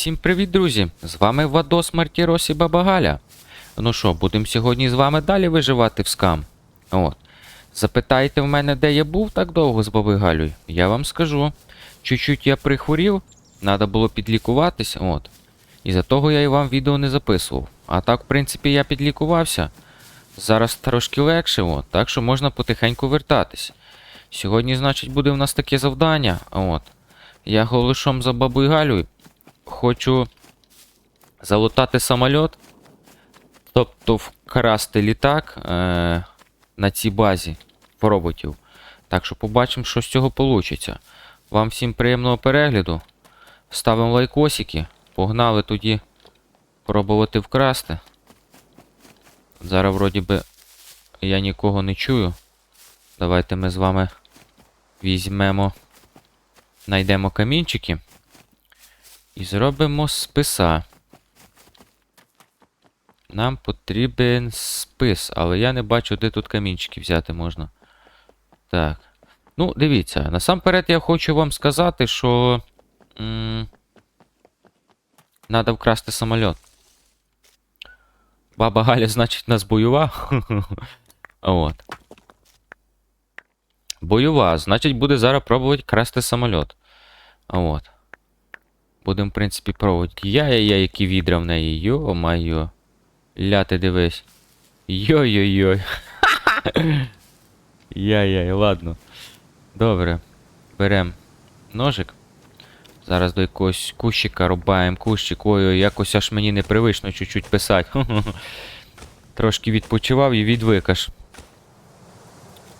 Всім привіт, друзі! З вами Вадос Мартірос і Баба. Ну що, будемо сьогодні з вами далі виживати в скам. От. Запитаєте в мене, де я був так довго з Галею? Я вам скажу. Чуть-чуть я прихворів, треба було підлікуватись, от. І за того я і вам відео не записував. А так, в принципі, я підлікувався. Зараз трошки легше, от, так що можна потихеньку вертатись. Сьогодні, значить, буде в нас таке завдання. От. Я голишом за бабою Галю хочу залутати самольот, тобто вкрасти літак е- на цій базі роботів. Так що побачимо, що з цього вийде. Вам всім приємного перегляду. Ставимо лайкосики. Погнали тоді пробувати вкрасти. Зараз, вроді би, я нікого не чую. Давайте ми з вами візьмемо, знайдемо камінчики і зробимо списа. Нам потрібен спис, але я не бачу, де тут камінчики взяти можна. Так. Ну, дивіться, насамперед я хочу вам сказати, що. Надо вкрасти самоліт. Баба Галя, значить, нас бойова. От. Бойова, значить, буде зараз пробувати красти самоліт. От. Будемо, в принципі, пробувати. Я-я-я, які відра в неї. Йо-майо. Ля, ти дивись. Йой-йой-йой. Яй-яй, ладно. Добре. Берем ножик. Зараз до якогось кущика рубаємо кущик. Ой, ой якось аж мені непривично чуть-чуть писати. Трошки відпочивав і відвик аж.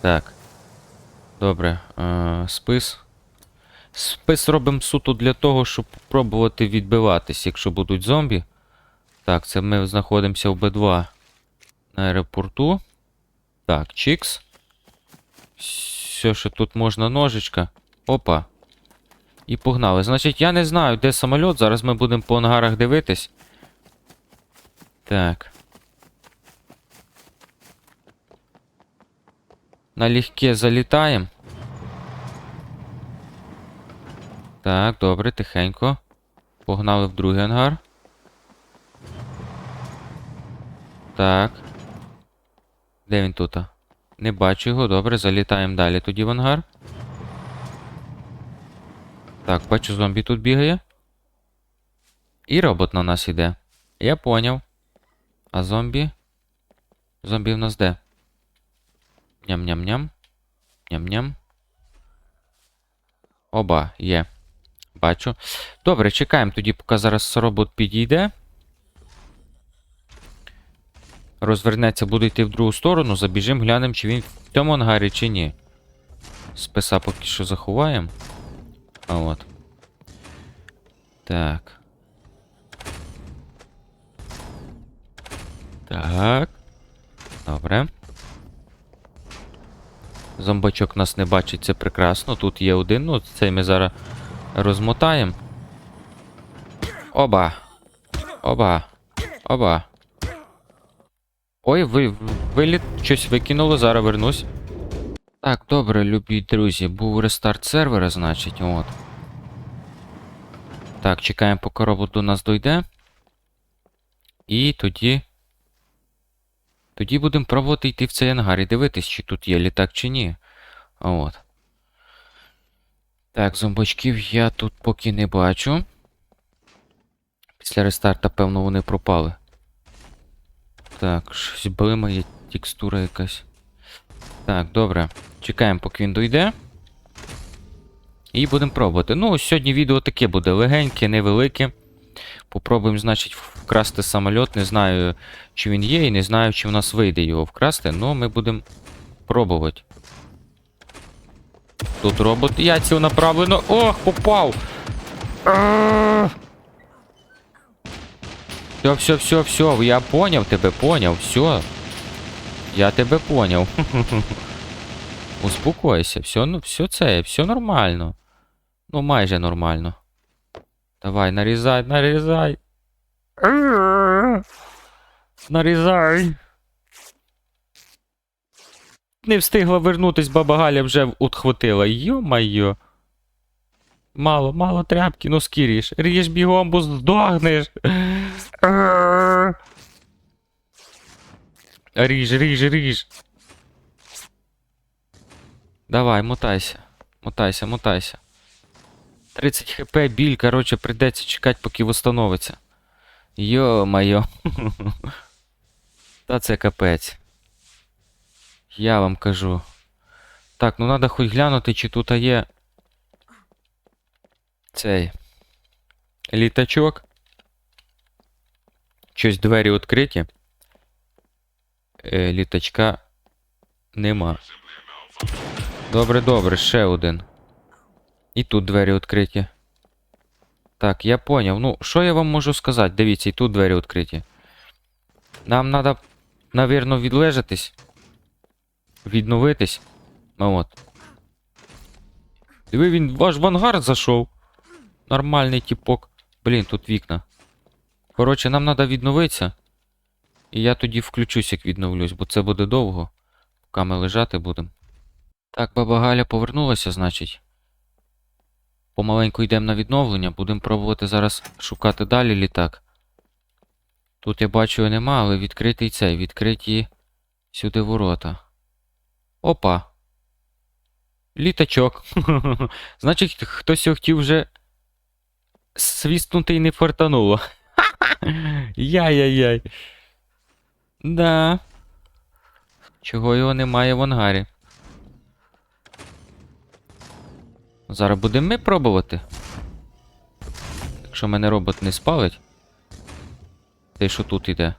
Так. Добре. Е, спис. Спис робимо суто для того, щоб пробувати відбиватись, якщо будуть зомбі. Так, це ми знаходимося в Б2 на аеропорту. Так, чікс. Все, що тут можна ножичка. Опа. І погнали. Значить, я не знаю, де самоліт. Зараз ми будемо по ангарах дивитись. Так. Налегке залітаємо. Так, добре, тихенько. Погнали в другий ангар. Так. Де він тут? Не бачу його, добре, залітаємо далі тоді в ангар. Так, бачу, зомбі тут бігає. І робот на нас іде. Я поняв. А зомбі? Зомбі в нас де? Ням-ням-ням. Ням-ням. Оба, є. Бачу. Добре, чекаємо тоді, поки зараз робот підійде. Розвернеться, буде йти в другу сторону. Забіжимо, глянемо, чи він в цьому ангарі, чи ні. Списа поки що заховаємо. А от. Так. Так. Добре. Зомбачок нас не бачить, це прекрасно. Тут є один, ну цей ми зараз розмотаємо. Оба. Оба. Оба. Ой, ви, виліт щось викинуло, зараз вернусь. Так, добре, любі друзі, був рестарт сервера, значить, от. Так, чекаємо, поки робот до нас дойде. І тоді. Тоді будемо пробувати йти в цей ангар і дивитись, чи тут є літак, чи ні. От. Так, зомбачків я тут поки не бачу. Після рестарта, певно, вони пропали. Так, щось блимає текстура якась. Так, добре. Чекаємо, поки він дойде. І будемо пробувати. Ну, сьогодні відео таке буде легеньке, невелике. Попробуємо, значить, вкрасти самоліт. Не знаю, чи він є, і не знаю, чи в нас вийде його вкрасти, але ми будемо пробувати. Тут робот я направлено. Ох, попав! Все, все, все, все, я поняв тебе, поняв, все. Я тебе поняв. Успокойся, все, ну, все це, все нормально. Ну, майже нормально. Давай, нарізай, нарізай. Нарізай. Не встигла вернутись, баба Галя вже отхватила. Йо-майо. Мало, мало тряпки, ну скіріш. Ріж бігом, бо здохнеш. Ріж, ріж, ріж. Давай, мотайся. Мотайся, мотайся. 30 хп, біль, короче, придеться чекати, поки восстановиться. Йо-майо. Та це капець. Я вам кажу. Так, ну треба хоч глянути, чи тут є. Цей. Літачок. Щось двері відкриті. Е, літачка нема. Добре, добре, ще один. І тут двері відкриті. Так, я поняв. Ну, що я вам можу сказати? Дивіться, і тут двері відкриті. Нам треба, навірно, відлежатись. Відновитись. Ну от. Диви, він ваш в ангар зайшов. Нормальний типок. Блін, тут вікна. Коротше, нам треба відновитися. І я тоді включусь, як відновлюсь, бо це буде довго. Поки ми лежати будемо. Так, баба Галя повернулася, значить. Помаленьку йдемо на відновлення, будемо пробувати зараз шукати далі літак. Тут я бачу нема, але відкритий цей, відкриті сюди ворота. Опа. Літачок. Значить, хтось його хотів вже свіснути і не фартануло. Яй-яй-яй. Да. Чого його немає в ангарі? Зараз будемо ми пробувати. Якщо мене робот не спалить. Те, що тут іде.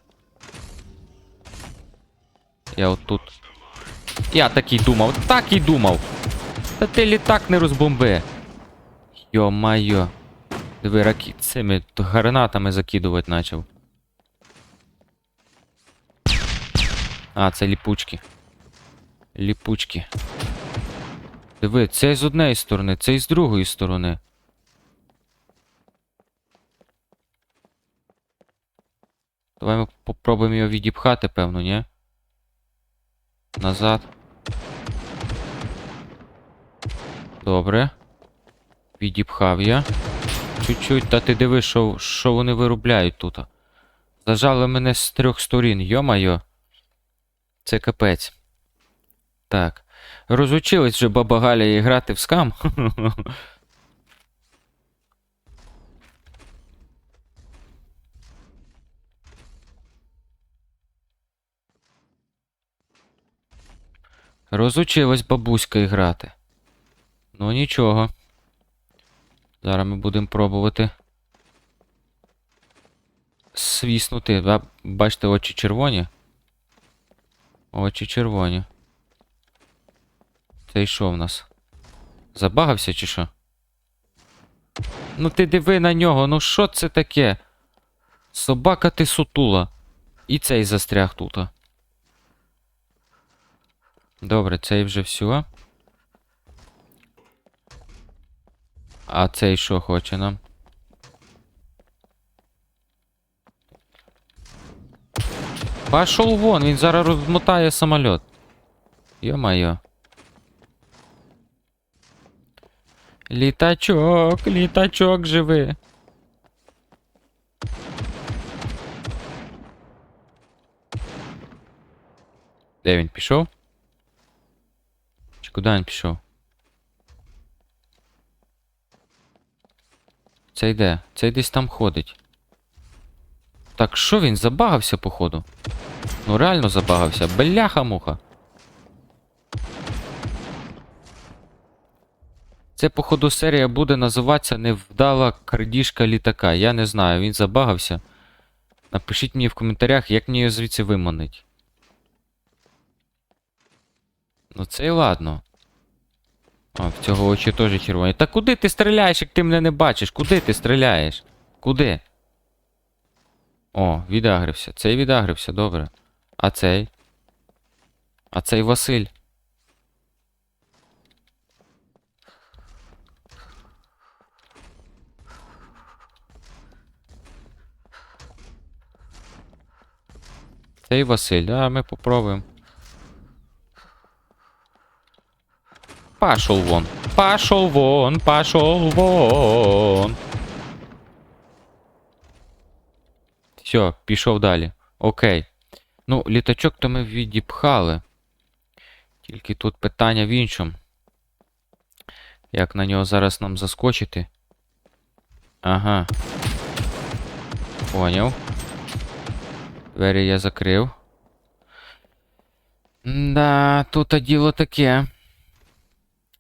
Я от тут. Я так і думав, так і думав. Та ти літак не розбомби. Йо-майо. Диви, ракі... цими гранатами закидувати почав. А, це ліпучки. Ліпучки. Диви, цей з однієї сторони, цей з другої сторони. Давай ми попробуємо його відіпхати, певно, ні? Назад. Добре. Відіпхав я. Чуть-чуть, та ти диви, що, що вони виробляють тут. Зажали мене з трьох сторін, йо-майо. Це капець. Так. Розучились вже баба Галя грати в скам. Розучилась бабуська грати. Ну нічого. Зараз ми будемо пробувати. Свіснути. Бачите, очі червоні? Очі червоні. Це і що в нас? Забагався чи що? Ну ти диви на нього, ну що це таке? Собака ти сутула. І цей застряг тут. Добре, цей вже все. А цей що хоче нам? Пошел вон, він зараз розмотає самоліт. Йо-моє. Літачок, літачок живи. Де він пішов? Куди він пішов? Цей де? Цей десь там ходить. Так що він забагався, походу? Ну реально забагався. Бляха-муха. Це, походу, серія буде називатися Невдала крадіжка літака. Я не знаю, він забагався. Напишіть мені в коментарях, як мені його звідси виманить. Ну це і ладно. А, в цього очі теж червоні. Та куди ти стріляєш, як ти мене не бачиш? Куди ти стріляєш? Куди? О, відагрився. Цей відагрився, добре. А цей? А цей Василь. Цей Василь, а ми попробуємо. Пошел вон. пошел вон, пошел вон. Все, пішов далі. Окей. Ну, літачок то ми відіпхали. Тільки тут питання в іншому. Як на нього зараз нам заскочити? Ага. Поняв. Двері я закрив. Да, тут діло таке.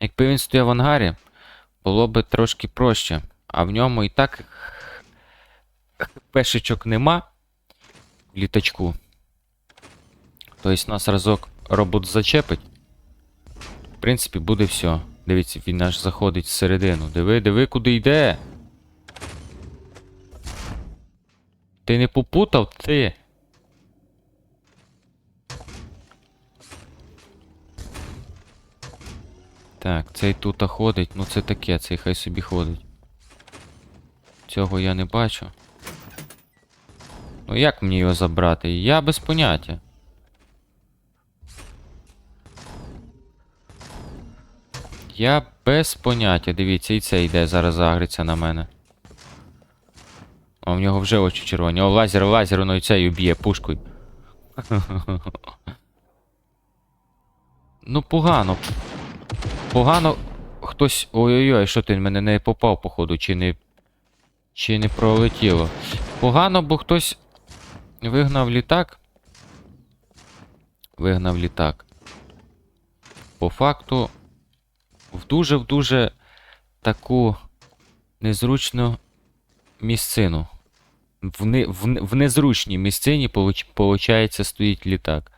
Якби він стояв в ангарі, було би трошки проще. А в ньому і так пешечок нема в літачку. Тобто нас разок робот зачепить. В принципі, буде все. Дивіться, він аж заходить всередину. Диви, диви, куди йде. Ти не попутав, ти. Так, цей тут ходить, ну це таке, цей хай собі ходить. Цього я не бачу. Ну як мені його забрати? Я без поняття. Я без поняття. Дивіться, і це йде, зараз загриться на мене. А в нього вже очі червоні. О, лазер, лазер, воно і цей уб'є пушкою. Ну, погано. Погано. Хтось. Ой-ой-ой, що ти мене не попав, походу, чи не. Чи не пролетіло. Погано, бо хтось вигнав літак. Вигнав літак. По факту. В дуже-в дуже таку незручну місцину. В, не, в, в незручній місцині, получається, стоїть літак.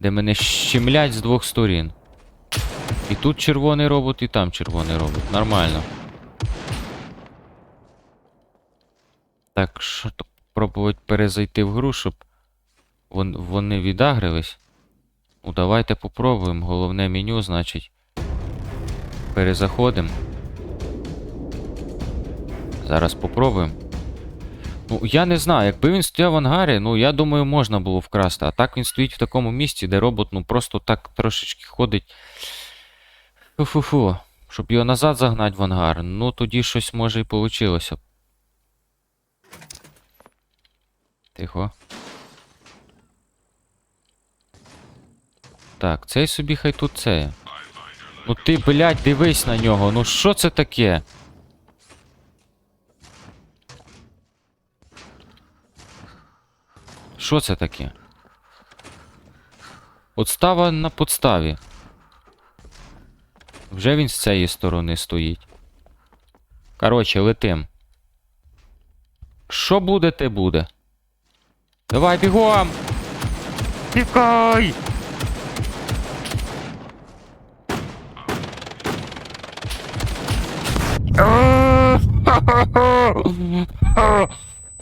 Де мене щемлять з двох сторін. І тут червоний робот, і там червоний робот. Нормально. Так, що пробувати перезайти в гру, щоб вон, вони відагрились. Ну, давайте попробуємо. Головне меню, значить. Перезаходимо. Зараз попробуємо. Ну, я не знаю, якби він стояв в ангарі, ну я думаю, можна було вкрасти. А так він стоїть в такому місці, де робот ну просто так трошечки ходить. Фу-фу-фу. Щоб його назад загнати в ангар, ну тоді щось може і получилося. Тихо. Так, цей собі хай тут це. Ну ти, блядь, дивись на нього. Ну що це таке? Що це таке? Подстава на подставі. Вже він з цієї сторони стоїть. Коротше, летим. Що буде, те буде. Давай бігом! Тікай!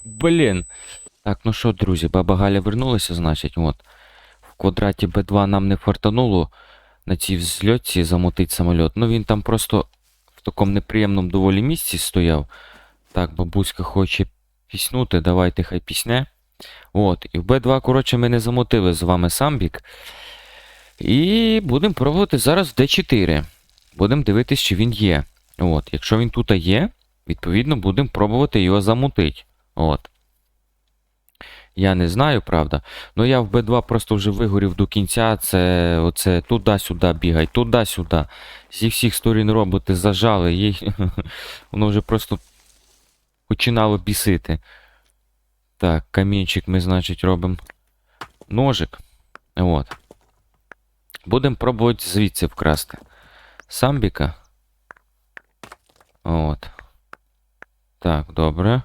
Блін. Так, ну що, друзі, баба Галя вернулася, значить, от. В квадраті Б2 нам не фартануло на цій взльотці замутить самоліт. Ну він там просто в такому неприємному доволі місці стояв. Так, бабуська хоче піснути, давайте хай пісне. От, і в Б2, коротше, ми не замотили з вами самбік. І будемо пробувати зараз в Д4. Будемо дивитись, чи він є. От, якщо він тут є, відповідно, будемо пробувати його замутити. От. Я не знаю, правда. Ну я в Б2 просто вже вигорів до кінця. Це оце туди-сюди бігай, туди-сюди. Зі всіх сторін роботи зажали, їй воно вже просто починало бісити. Так, камінчик ми, значить, робимо ножик. От. Будемо пробувати звідси вкрасти. Самбіка. От. Так, добре.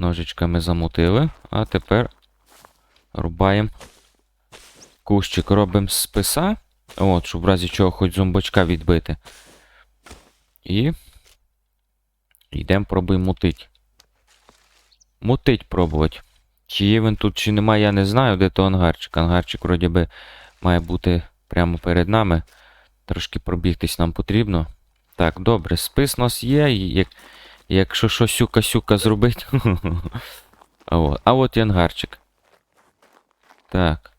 Ножичками замутили, а тепер рубаємо кущик, робимо списа. От, щоб в разі чого хоч зомбачка відбити. І йдемо пробуємо мутить. Мутить пробувати. Чи є він тут, чи немає, я не знаю, де то ангарчик. Ангарчик, вроді би, має бути прямо перед нами. Трошки пробігтись нам потрібно. Так, добре, спис у нас є. Як, якщо що сюка-сюка зробить. а, от, а от і ангарчик. Так.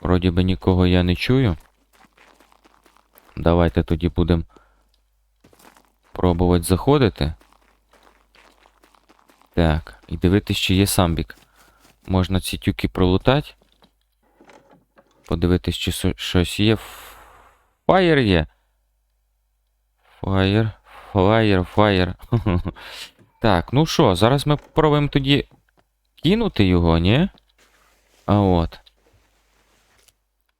Вроді би нікого я не чую. Давайте тоді будемо пробувати заходити. Так, і дивитись, чи є самбік. Можна ці тюки пролутати. Подивитись, чи щось є. Фаєр є. Фаєр, фаєр, фаєр. Так, ну що, зараз ми спробуємо тоді кинути його, ні? А от.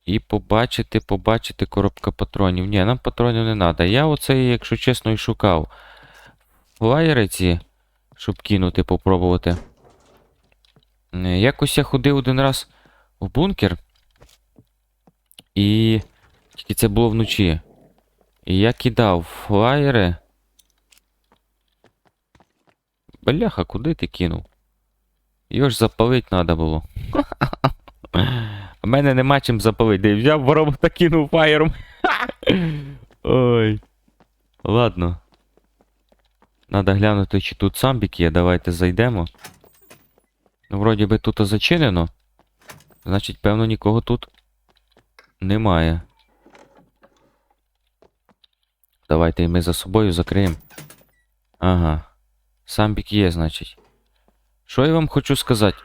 І побачити, побачити коробка патронів. Ні, нам патронів не треба. Я оце, якщо чесно, і шукав. Флаєри ці, щоб кинути, попробувати. Е, Якось я ходив один раз в бункер. І. Тільки це було вночі. І я кидав флаєри. Бляха, куди ти кинув? Його ж запалить треба було. У мене нема чим запалити. Де взяв воробу та кинув фаєром. Ой. Ладно. Надо глянути, чи тут самбік є. Давайте зайдемо. Ну, вроді би тут зачинено. Значить, певно, нікого тут немає. Давайте і ми за собою закриємо. Ага. Самбік є, значить. Що я вам хочу сказати?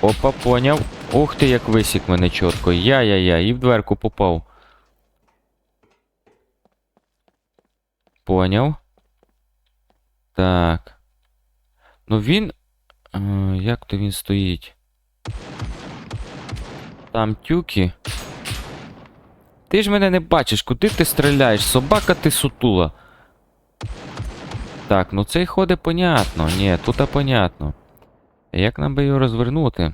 Опа, поняв. Ух ти, як висік мене чітко. Я-я-я, і в дверку попав. Поняв. Так. Ну він. Е, як то він стоїть? Там тюки. Ти ж мене не бачиш, куди ти стріляєш? Собака ти сутула. Так, ну цей ходить понятно. Ні, тут понятно. Як нам би його розвернути?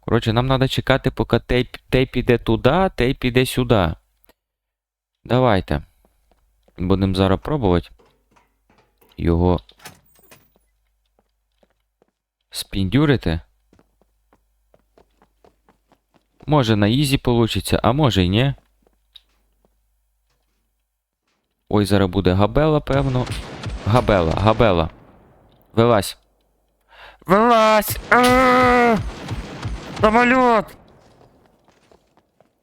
Коротше, нам треба чекати, поки тей, тей піде туди, тей піде сюди. Давайте. Будемо зараз пробувати його спіндюрити. Може на ізі получиться, а може й ні. Ой, зараз буде габела, певно. Габела, габела. Вилазь. Вилазь! Самоліт!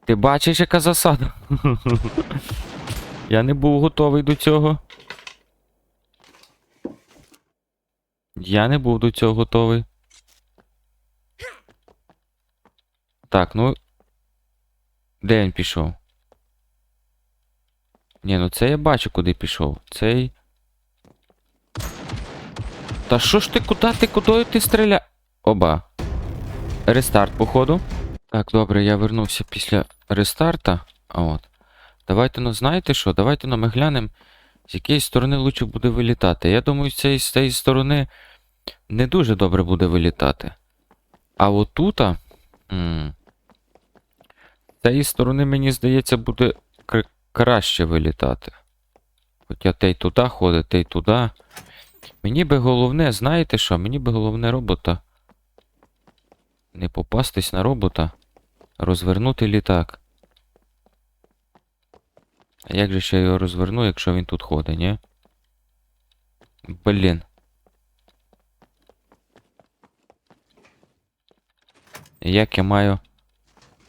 Ти бачиш, яка засада? Я не був готовий до цього. Я не був до цього готовий. Так, ну. Де він пішов? Ні, ну це я бачу, куди пішов. Цей. Та що ж ти, куди ти, куди ти стріля? Оба. Рестарт, походу. Так, добре, я вернувся після рестарта. А от. Давайте, ну знаєте що? Давайте ну, ми глянемо, з якої сторони лучше буде вилітати. Я думаю, цієї, з цієї сторони не дуже добре буде вилітати. А отута. З цієї сторони, мені здається, буде кр- краще вилітати. Хоча те й туди ходить, те й туди. Мені би головне, знаєте що? Мені би головне робота. Не попастись на робота. Розвернути літак. А як же ще його розверну, якщо він тут ходить, ні? Блін. Як я маю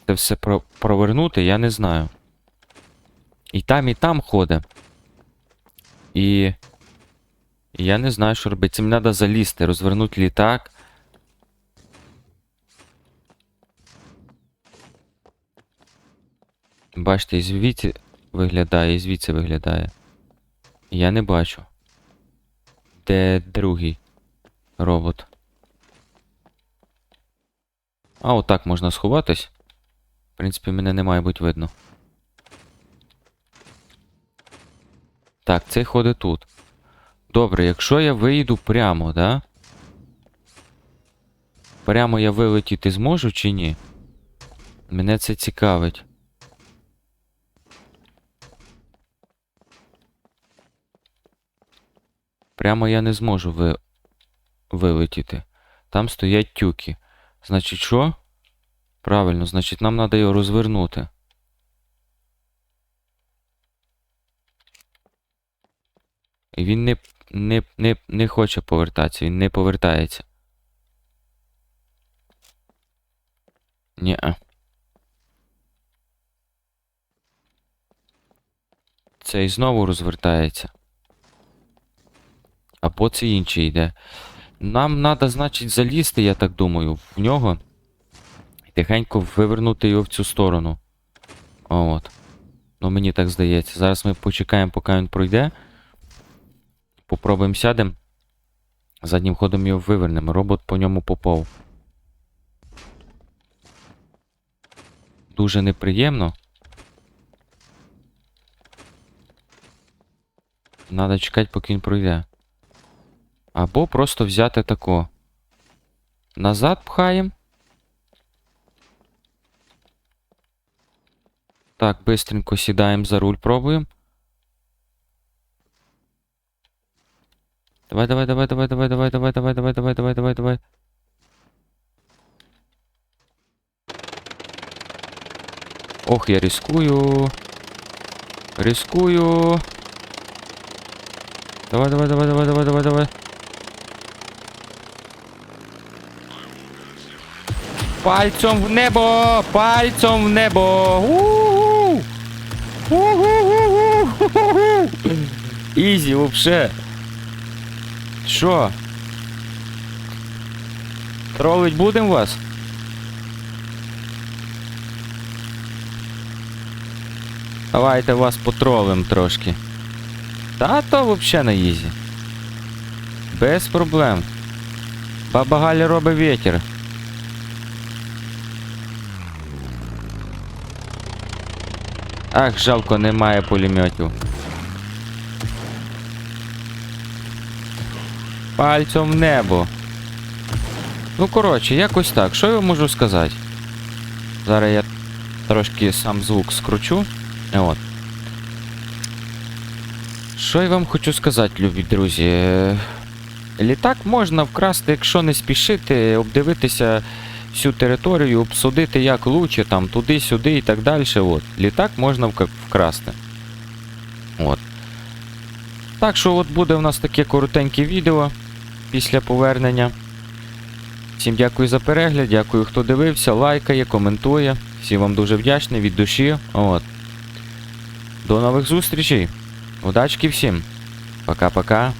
це все про- провернути, я не знаю. І там, і там ходить. І. я не знаю, що робити. Цим треба залізти, розвернути літак. Бачите, і звідси виглядає, і звідси виглядає. Я не бачу. Де другий робот? А, отак можна сховатись. В принципі, мене не має бути видно. Так, цей ходить тут. Добре, якщо я вийду прямо, да? Прямо я вилетіти зможу чи ні? Мене це цікавить. Прямо я не зможу ви... вилетіти. Там стоять тюки. Значить, що? Правильно, значить, нам треба його розвернути. Він не, не, не, не хоче повертатися, він не повертається. Ні. Цей знову розвертається. Або це інший йде. Нам треба, значить, залізти, я так думаю, в нього. І тихенько вивернути його в цю сторону. От. Ну, мені так здається. Зараз ми почекаємо, поки він пройде. Попробуємо сядемо. Заднім ходом його вивернемо. Робот по ньому попав. Дуже неприємно. Надо чекати, поки він пройде. Або просто взяти тако. Назад пхаємо. Так, бистренько сідаємо за руль, пробуємо. Давай, давай, давай, давай, давай, давай, давай, давай, давай, давай, давай, давай, давай. Ох, я рискую. Рискую. Давай, давай, давай, давай, давай, давай, давай. Пальцем в небо! Пальцем в небо! У-у-у! У-у-у-у! Вообще. Що? Тролить будем вас? Давайте вас потролим трошки. Та то вообще на ізі. Без проблем. Баба Галя робить вітер. Ах, жалко, немає пулеметів. Пальцем в небо. Ну, коротше, якось так. Що я можу сказати? Зараз я трошки сам звук скручу. От. Що я вам хочу сказати, любі друзі? Е, Літак можна вкрасти, якщо не спішити, обдивитися всю територію, обсудити як лучше, там туди-сюди і так далі. От. Літак можна вкрасти. От. Так що от буде у нас таке коротеньке відео після повернення. Всім дякую за перегляд, дякую, хто дивився, лайкає, коментує. Всім вам дуже вдячний від душі. От. До нових зустрічей. Удачки всім. Пока-пока.